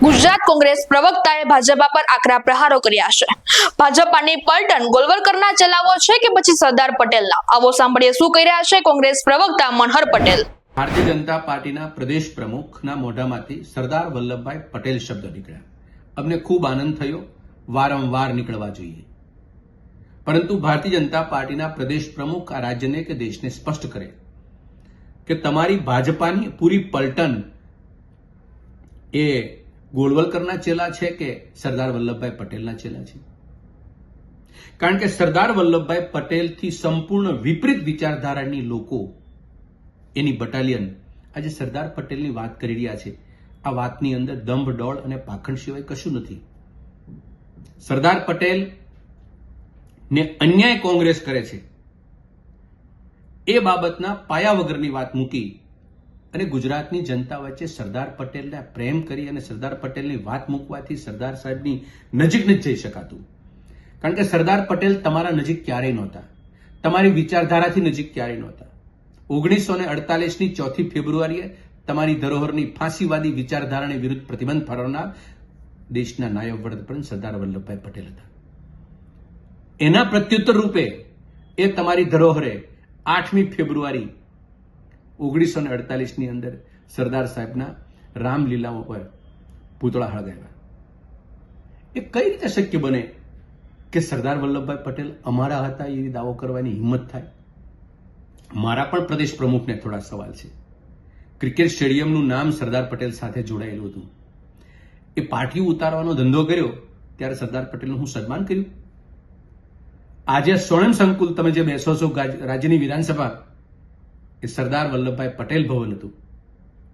કોંગ્રેસ પ્રવક્તાએ ભાજપા પર આકરા પ્રહારો કર્યા છે. ભાજપાની પલટન ગોલવલકરના ચલાવો છે કે પછી સરદાર પટેલના? આવો સાંભળીએ શું કહી રહ્યા છે કોંગ્રેસ પ્રવક્તા મનહર પટેલ. ભારતીય જનતા પાર્ટીના પ્રદેશ પ્રમુખના મોઢામાંથી સરદાર વલ્લભભાઈ પટેલ શબ્દ નીકળ્યા. અમને ખૂબ આનંદ થયો, વારંવાર નીકળવા જોઈએ. પરંતુ ભારતીય જનતા પાર્ટીના પ્રદેશ પ્રમુખ આ રાજ્યને કે દેશને સ્પષ્ટ કરે કે તમારી ભાજપાની પૂરી પલટન એ ગોળવલકરના ચેલા છે કે સરદાર વલ્લભભાઈ પટેલના ચેલા છે? કારણ કે સરદાર વલ્લભભાઈ પટેલથી સંપૂર્ણ વિપરીત વિચારધારાની લોકો એની બટાલિયન આજે સરદાર પટેલની વાત કરી રહ્યા છે. આ વાતની અંદર દંભ, ડોળ અને પાખંડ સિવાય કશું નથી. સરદાર પટેલ ને અન્યાય કોંગ્રેસ કરે છે. એ બાબતના પાયા વગરની વાત મૂકી અને ગુજરાતની જનતા વચ્ચે સરદાર પટેલના પ્રેમ કરી અને સરદાર પટેલની વાત મૂકવાથી સરદાર સાહેબની નજીક નથી જઈ શકાતું. કારણ કે સરદાર પટેલ તમારા નજીક ક્યારેય નહોતા. તમારી વિચારધારાથી નજીક ક્યારેય નહોતા. ઓગણીસો ને અડતાલીસની ચોથી ફેબ્રુઆરીએ તમારી ધરોહરની ફાંસીવાદી વિચારધારાને વિરુદ્ધ પ્રતિબંધ ફરવનાર દેશના નાયબ વડાપ્રધાન સરદાર વલ્લભભાઈ પટેલ હતા. એના પ્રત્યુત્તર રૂપે એ તમારી ધરોહરે આઠમી ફેબ્રુઆરી ઓગણીસો ને અડતાલીસની અંદર સરદાર સાહેબના રામલીલાઓ પર પૂતળા હળગાવ્યા. એ કઈ રીતે શક્ય બને કે સરદાર વલ્લભભાઈ પટેલ અમારા હતા એવી દાવો કરવાની હિંમત થાય? મારા પણ પ્રદેશ પ્રમુખને થોડા સવાલ છે. ક્રિકેટ સ્ટેડિયમનું નામ સરદાર પટેલ સાથે જોડાયેલું હતું. એ પાર્ટી ઉતારવાનો ધંધો કર્યો, ત્યારે સરદાર પટેલનું હું સન્માન કર્યું. આજે સ્વર્ણ સંકુલ તમે જે બેસો છો રાજ્યની વિધાનસભા એ સરદાર વલ્લભભાઈ પટેલ ભવન હતું.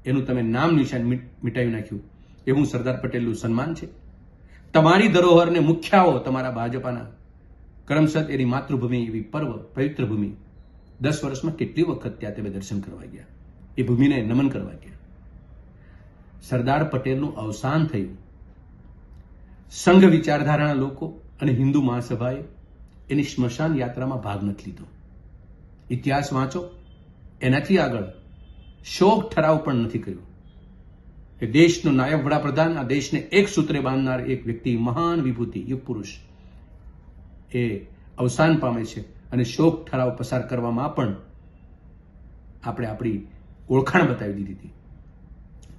એનું તમે નામ નિશાન મીટ- મિટાવી નાખ્યું. એવું સરદાર પટેલનું સન્માન છે. તમારી ધરોહરને મુખ્યાઓ તમારા ભાજપાના. કરમસદ એની માતૃભૂમિ, એવી પર્વ, પવિત્ર ભૂમિ. દસ વર્ષમાં કેટલી વખત ત્યાં તમે દર્શન કરવા ગયા? એ ભૂમિને નમન કરવા ગયા. સરદાર પટેલનું અવસાન થયું. સંઘ વિચારધારાના લોકો અને હિન્દુ મહાસભાએ એની સ્મશાન યાત્રામાં ભાગ નથી લીધો. ઇતિહાસ વાંચો. એનાથી આગળ શોક ઠરાવ પણ નથી કર્યો. કે દેશનો નાયબ વડાપ્રધાન, આ દેશને એક સૂત્રે બાંધનાર એક વ્યક્તિ, મહાન વિભૂતિ, યુગ પુરુષ, એ અવસાન પામે છે અને શોક ઠરાવ પસાર કરવામાં પણ આપણે આપણી ઓળખાણ બતાવી દીધી હતી.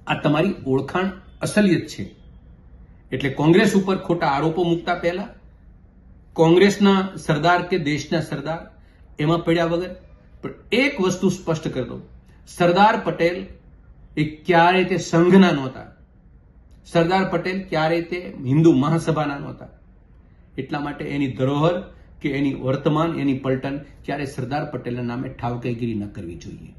આ તમારી ઓળખાણ અસલિયત છે. એટલે કોંગ્રેસ ઉપર ખોટા આરોપો મૂકતા પહેલા, કોંગ્રેસના સરદાર કે દેશના સરદાર એમાં પડ્યા વગર પણ એક વસ્તુ સ્પષ્ટ કરી દઉં. સરદાર પટેલ એ ક્યારે તે સંઘના નહોતા. સરદાર પટેલ ક્યારે તે હિન્દુ મહાસભાના નહોતા. એટલા માટે એની ધરોહર કે એની વર્તમાન, એની પલટન ક્યારે સરદાર પટેલના નામે ઠાવકાઈગીરી ન કરવી જોઈએ.